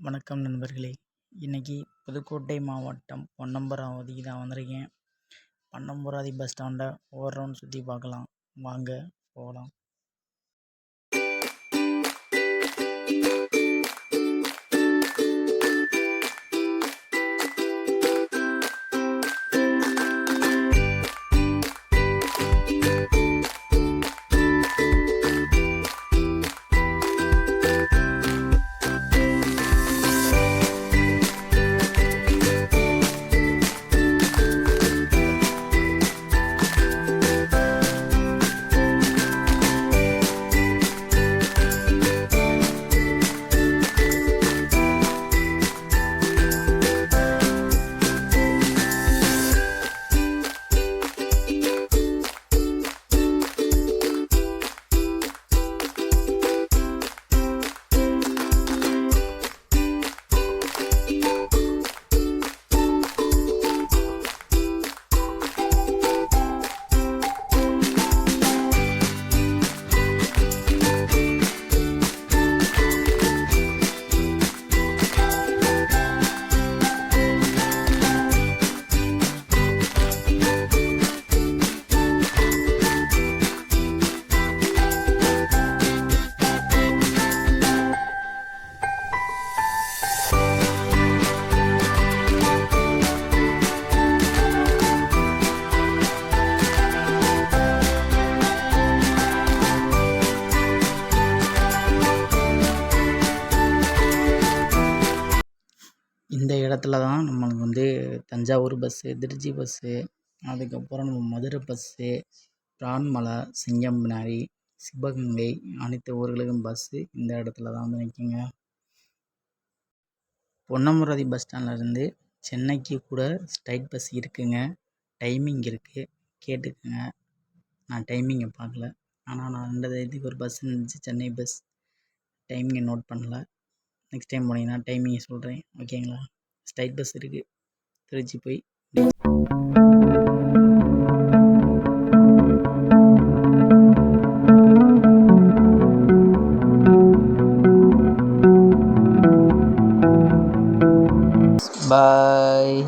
வணக்கம் நண்பர்களே. இன்றைக்கி புதுக்கோட்டை மாவட்டம் பொன்னம்பராவதிக்கு தான் வந்திருக்கேன். பொன்னம்பராவதி பஸ் ஸ்டாண்டை ஓவர் ரவுண்ட் சுற்றி பார்க்கலாம். வாங்க போகலாம் இந்த இடத்துல தான் நம்மளுக்கு வந்து தஞ்சாவூர் பஸ்ஸு திருச்சி பஸ்ஸு அதுக்கப்புறம் நம்ம மதுரை பஸ்ஸு பிரான்மலை சிங்கம்புணரி சிவகங்கை அனைத்து ஊர்களுக்கும் பஸ்ஸு இந்த இடத்துல தான் வந்து நிற்குங்க பொன்னமராவதி பஸ் ஸ்டாண்ட்லேருந்து சென்னைக்கு கூட ஸ்ட்ரைட் பஸ் இருக்குங்க. டைமிங் இருக்குது கேட்டுக்கோங்க. நான் டைமிங்கை பார்க்கல. ஆனால் நான் ரெண்டு இதுக்கு ஒரு பஸ் இருந்துச்சு சென்னை பஸ் டைமிங்கை நோட் பண்ணல. நெக்ஸ்ட் டைம் போனீங்கன்னா டைமிங்கை சொல்கிறேன் ஓகேங்களா ஸ்டைட் பஸ் இருக்குது திருச்சி போய். பாய்